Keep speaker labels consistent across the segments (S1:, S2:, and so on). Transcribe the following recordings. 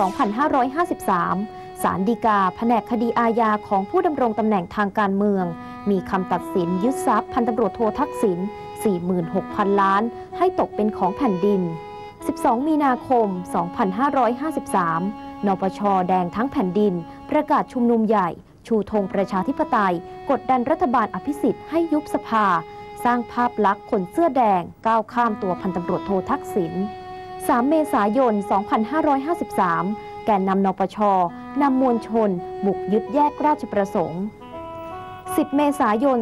S1: 2553 ศาลฎีกา แผนกคดีอาญาของผู้ดำรงตำแหน่งทางการเมือง มีคำตัดสินยึดทรัพย์พันตำรวจโททักษิณ 46,000 ล้าน ให้ตกเป็นของแผ่นดิน 12 มีนาคม 2553 นปช แดงทั้งแผ่นดิน ประกาศชุมนุมใหญ่ ชูธงประชาธิปไตย กดดันรัฐบาลอภิสิทธิ์ให้ยุบสภา สร้างภาพลักษณ์คนเสื้อแดงก้าวข้ามตัวพันตำรวจโททักษิณ 3 เมษายน 2553 แกนนำนปช นำมวลชน บุกยึดแยกราชประสงค์ 10 เมษายน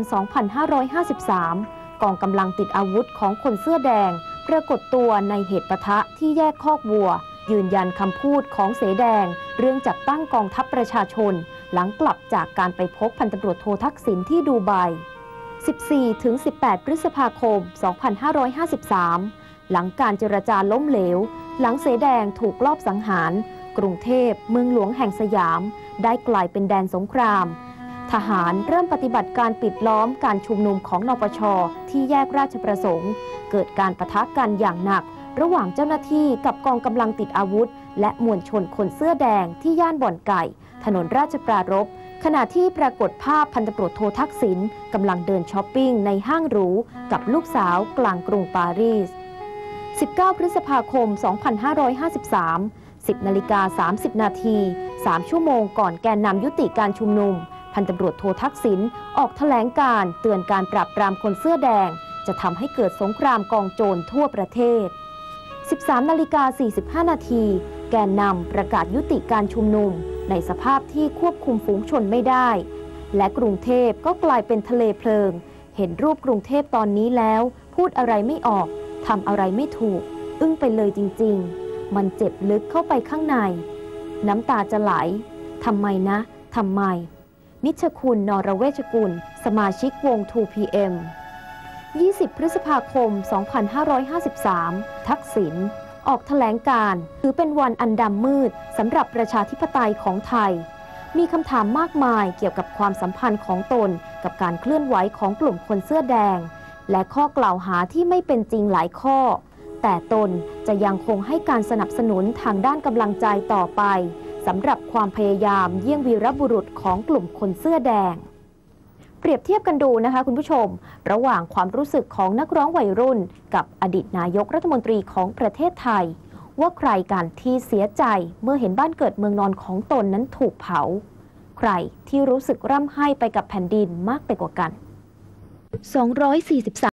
S1: 2553 กองกำลังติดอาวุธของคนเสื้อแดง ปรากฏตัวในเหตุปะทะที่แยกคอกวัว ยืนยันคำพูดของเสแดง เรื่องจัดตั้งกองทัพประชาชน หลังกลับจากการไปพบพันตำรวจโททักษิณที่ดูไบ14-18 พฤษภาคม 2553 หลังการเจรจาล้มเหลว หลังเสแดงถูกลอบสังหาร กรุงเทพเมืองหลวงแห่งสยาม ได้กลายเป็นแดนสงคราม ทหารเริ่มปฏิบัติการปิดล้อมการชุมนุมของนปช ที่แยกราชประสงค์ เกิดการประทะกันอย่างหนัก ระหว่างเจ้าหน้าที่กับกองกำลังติดอาวุธ และมวลชนคนเสื้อแดงที่ย่านบ่อนไก่ ถนนราชปรารภขณะที่ปรากฏภาพพันตำรวจโททักษิณกำลังเดินช้อปปิ้งในห้างหรูกับลูกสาวกลางกรุงปารีส 19 พฤษภาคม 2553 10นาฬิกา30 นาที 3 ชั่วโมงก่อนแกนนำยุติการชุมนุม พันตำรวจโททักษิณออกแถลงการเตือนการปราบปรามคนเสื้อแดง จะทำให้เกิดสงครามกองโจรทั่วประเทศ 13นาฬิกา45 นาที แกนนำประกาศยุติการชุมนุม ในสภาพที่ควบคุมฝูงชนไม่ได้ และกรุงเทพก็กลายเป็นทะเลเพลิง เห็นรูปกรุงเทพตอนนี้แล้ว พูดอะไรไม่ออก ทำอะไรไม่ถูก อึ้งไปเลยจริง ๆ มันเจ็บลึกเข้าไปข้างใน น้ำตาจะไหลทำไมนะทำไม นิชคุณนรเวชกุล สมาชิกวง 2PM 20 พฤษภาคม 2553 ทักษิณออกแถลงการถือเป็นวันอันดำมืดสำหรับประชาธิปไตยของไทย มีคำถามมากมายเกี่ยวกับความสัมพันธ์ของตนกับการเคลื่อนไหวของกลุ่มคนเสื้อแดง และข้อกล่าวหาที่ไม่เป็นจริงหลายข้อ แต่ตนจะยังคงให้การสนับสนุนทางด้านกำลังใจต่อไปสำหรับความพยายามเยี่ยงวีรบุรุษของกลุ่มคนเสื้อแดง เปรียบเทียบกันดูนะคะคุณผู้ชม ระหว่างความรู้สึกของนักร้องวัยรุ่น กับอดีตนายกรัฐมนตรีของประเทศไทย ว่าใครกันที่เสียใจเมื่อเห็นบ้านเกิดเมืองนอนของตนนั้นถูกเผา ใครที่รู้สึกร่ำไห้ไปกับแผ่นดินมากไปกว่ากัน 243